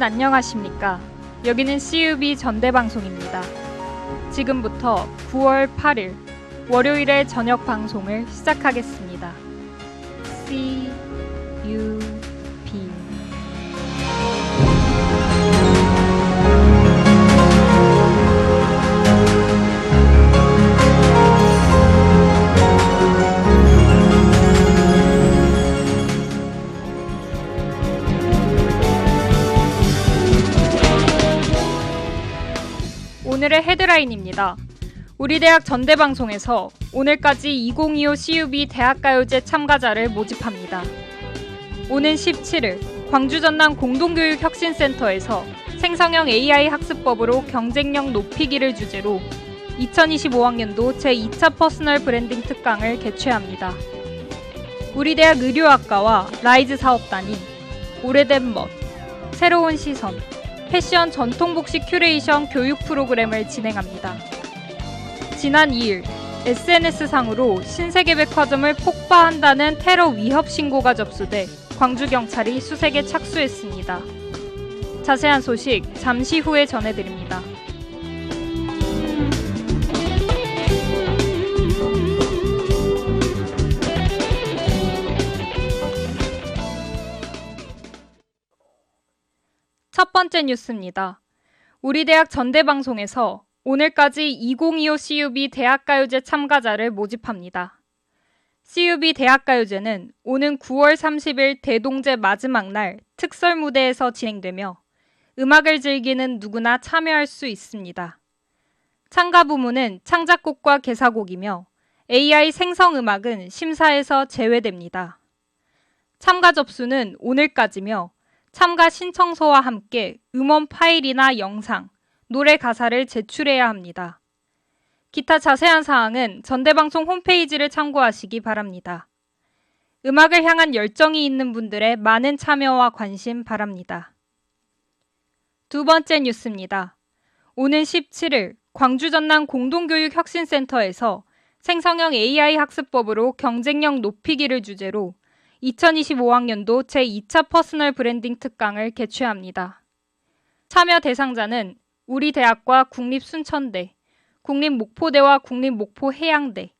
여러분 안녕하십니까? 여기는 CUB 전대방송입니다. 지금부터 9월 8일 월요일의 저녁 방송을 시작하겠습니다. 오늘의 헤드라인입니다. 우리 대학 전대방송에서 오늘까지 2025 CUB 대학가요제 참가자를 모집합니다. 오는 17일 광주 전남 공동교육혁신센터에서 생성형 AI 학습법으로 경쟁력 높이기를 주제로 2025학년도 제2차 퍼스널 브랜딩 특강을 개최합니다. 우리 대학 의료학과와 라이즈 사업단이 오래된 멋, 새로운 시선, 패션 전통복식 큐레이션 교육 프로그램을 진행합니다. 지난 2일 SNS상으로 신세계 백화점을 폭파한다는 테러 위협 신고가 접수돼 광주경찰이 수색에 착수했습니다. 자세한 소식 잠시 후에 전해드립니다. 첫 번째 뉴스입니다. 우리 대학 전대 방송에서 오늘까지 2025 CUB 대학가요제 참가자를 모집합니다. CUB 대학가요제는 오는 9월 30일 대동제 마지막 날 특설 무대에서 진행되며 음악을 즐기는 누구나 참여할 수 있습니다. 참가 부문은 창작곡과 개사곡이며 AI 생성 음악은 심사에서 제외됩니다. 참가 접수는 오늘까지며 참가 신청서와 함께 음원 파일이나 영상, 노래 가사를 제출해야 합니다. 기타 자세한 사항은 전대방송 홈페이지를 참고하시기 바랍니다. 음악을 향한 열정이 있는 분들의 많은 참여와 관심 바랍니다. 두 번째 뉴스입니다. 오는 17일 광주 전남 공동교육혁신센터에서 생성형 AI 학습법으로 경쟁력 높이기를 주제로 2025학년도 제2차 퍼스널 브랜딩 특강을 개최합니다. 참여 대상자는 우리 대학과 국립순천대, 국립목포대와 국립목포해양대,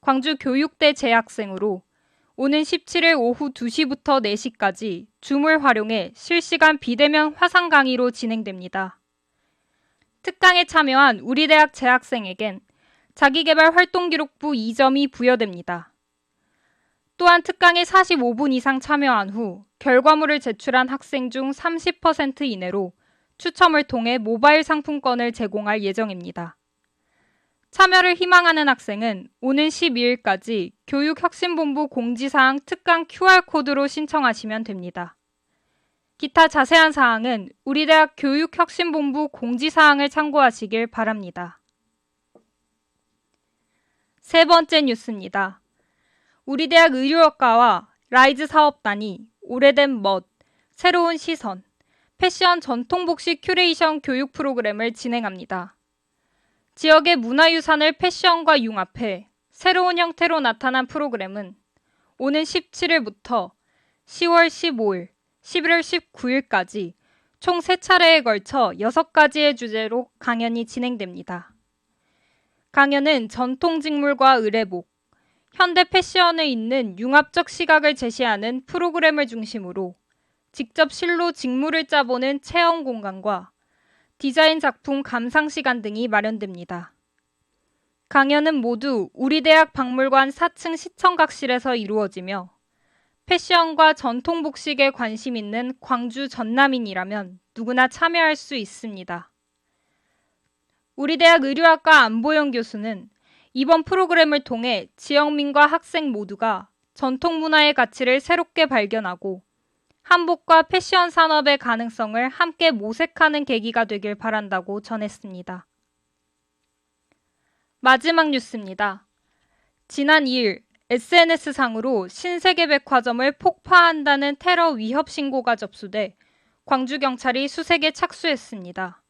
광주교육대 재학생으로 오는 17일 오후 2시부터 4시까지 줌을 활용해 실시간 비대면 화상 강의로 진행됩니다. 특강에 참여한 우리 대학 재학생에겐 자기개발 활동기록부 2점이 부여됩니다. 또한 특강에 45분 이상 참여한 후 결과물을 제출한 학생 중 30% 이내로 추첨을 통해 모바일 상품권을 제공할 예정입니다. 참여를 희망하는 학생은 오는 12일까지 교육혁신본부 공지사항 특강 QR코드로 신청하시면 됩니다. 기타 자세한 사항은 우리 대학 교육혁신본부 공지사항을 참고하시길 바랍니다. 세 번째 뉴스입니다. 우리 대학 의료학과와 라이즈 사업단이 오래된 멋, 새로운 시선, 패션 전통복식 큐레이션 교육 프로그램을 진행합니다. 지역의 문화유산을 패션과 융합해 새로운 형태로 나타난 프로그램은 오는 17일부터 10월 15일, 11월 19일까지 총 3차례에 걸쳐 6가지의 주제로 강연이 진행됩니다. 강연은 전통 직물과 의례복, 현대 패션에 있는 융합적 시각을 제시하는 프로그램을 중심으로 직접 실로 직물을 짜보는 체험 공간과 디자인 작품 감상 시간 등이 마련됩니다. 강연은 모두 우리 대학 박물관 4층 시청각실에서 이루어지며 패션과 전통 복식에 관심 있는 광주 전남인이라면 누구나 참여할 수 있습니다. 우리 대학 의료학과 안보영 교수는 이번 프로그램을 통해 지역민과 학생 모두가 전통 문화의 가치를 새롭게 발견하고 한복과 패션 산업의 가능성을 함께 모색하는 계기가 되길 바란다고 전했습니다. 마지막 뉴스입니다. 지난 2일 SNS상으로 신세계 백화점을 폭파한다는 테러 위협 신고가 접수돼 광주경찰이 수색에 착수했습니다.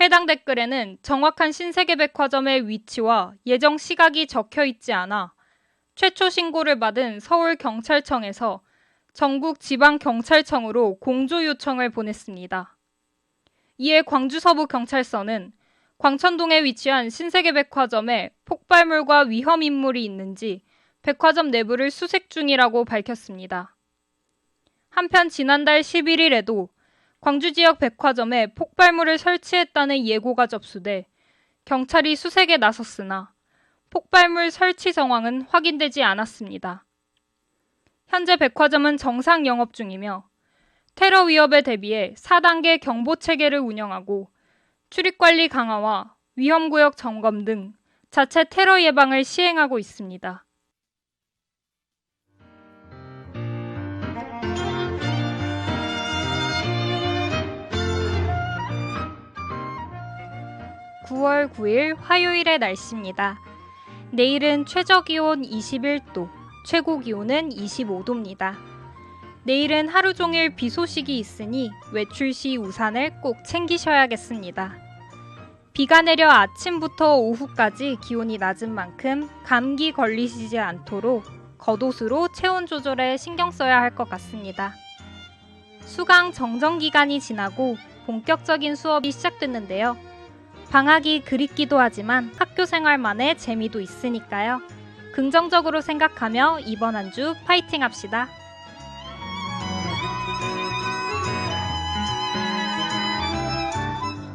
해당 댓글에는 정확한 신세계백화점의 위치와 예정 시각이 적혀 있지 않아 최초 신고를 받은 서울경찰청에서 전국 지방경찰청으로 공조 요청을 보냈습니다. 이에 광주서부경찰서는 광천동에 위치한 신세계백화점에 폭발물과 위험 인물이 있는지 백화점 내부를 수색 중이라고 밝혔습니다. 한편 지난달 11일에도 광주 지역 백화점에 폭발물을 설치했다는 예고가 접수돼 경찰이 수색에 나섰으나 폭발물 설치 정황은 확인되지 않았습니다. 현재 백화점은 정상 영업 중이며 테러 위협에 대비해 4단계 경보 체계를 운영하고 출입 관리 강화와 위험 구역 점검 등 자체 테러 예방을 시행하고 있습니다. (9월 9일) 화요일의 날씨입니다. 내일은 최저 기온 21도, 최고 기온은 25도입니다. 내일은 하루 종일 비 소식이 있으니 외출 시 우산을 꼭 챙기셔야겠습니다. 비가 내려 아침부터 오후까지 기온이 낮은 만큼 감기 걸리시지 않도록 겉옷으로 체온 조절에 신경 써야 할 것 같습니다. 수강 정정 기간이 지나고 본격적인 수업이 시작됐는데요. 방학이 그립기도 하지만 학교 생활만의 재미도 있으니까요. 긍정적으로 생각하며 이번 한 주 파이팅 합시다.